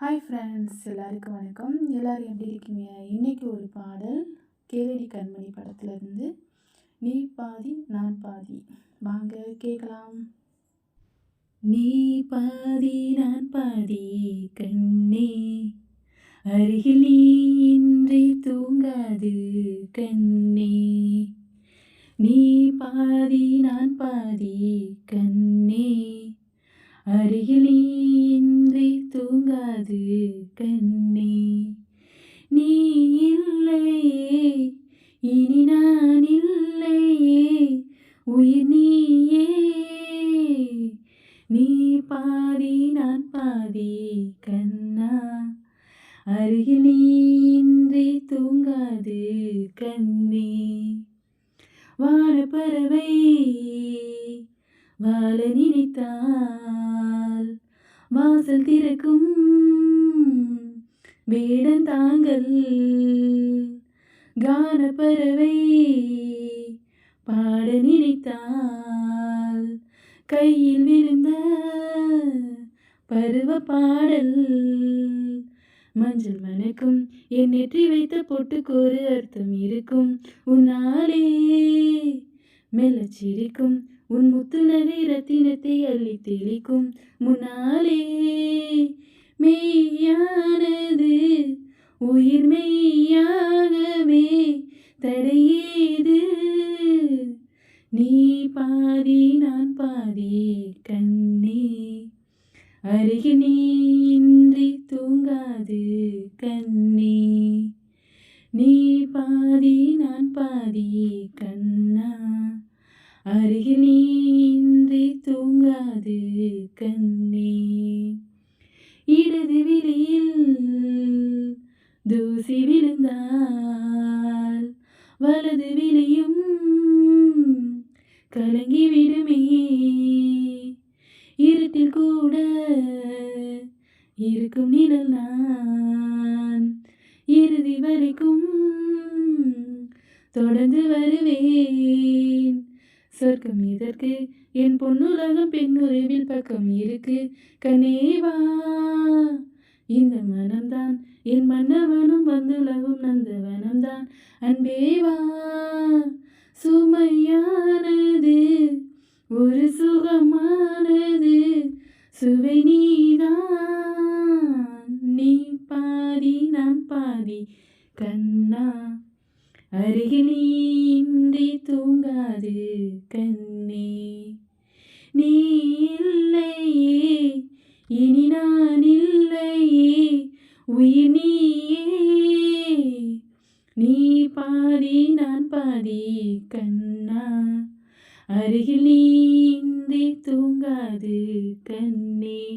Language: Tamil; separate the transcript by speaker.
Speaker 1: ஹாய் ஃப்ரெண்ட்ஸ் எல்லாருக்கும் வணக்கம். எல்லோரும் எப்படி இருக்கீங்க? இன்றைக்கி ஒரு பாடல் கேளடி கண்மணி படத்துலேருந்து. நீ பாதி நான் பாதி. வாங்க கேட்கலாம். நீ பாதி நான் பாதி கண்ணே. அருகில் நீ இன்றி தூங்காது கண்ணே. நீ பாதி தூங்காது கண்ணே. நீ இல்லையே இனி நான் இல்லையே. உயிர் நீயே. நீ பாதி நான் பாதி கண்ணா. அருகில் நீ இன்றி தூங்காது கண்ணே. வாழ பறவை வாழ நினைத்தான். வாசல் திறக்கும் வேடன் தாங்கள் கான பறவை பாட நினைத்தால் கையில் விழுந்த பருவ பாடல். மஞ்சள் மணக்கும் என் நெற்றி வைத்த பொட்டுக்கோரு அர்த்தம் இருக்கும் உன்னாலே. மெலச்சிரிக்கும். உன் முத்து நகை ரத்தினத்தை அள்ளி தெளிக்கும் முன்னாலே. மெய்யானது உயிர் மெய்யாகவே தடையேது. நீ பாதி நான் பாதி கண்ணே. அருகினே இன்றி தூங்காது கண்ணே. நீ பாதி நான் பாதி கண்ணா. அருகில் நீ இன்றி தூங்காது கண்ணே. இடது விழியில் தூசி விழுந்தால் வலது விழியும் கலங்கி விடுமே. இருட்டில் கூட இருக்கும் நிழல் நான். இறுதி வரைக்கும் தொடர்ந்து வருவேன். சொர்க்கம் இதற்கு என் பொன்னுலகம் பெண்ணுறவில் பக்கம் இருக்கு. கனேவா இந்த மனம்தான் என் மன்னவனும் வந்துலகும் நந்தவனம்தான். அன்பேவா சுமையானது ஒரு சுகமானது சுவை நீதான். பாதி கண்ணா. அருகில் இன்றி தூங்காது கண்ணே. நீ இல்லையே இனி நான் இல்லையே உயிர் நீயே. நீ பாதி நான் பாதி கண்ணா. அருகில் நீ இன்றி தூங்காது கண்ணே.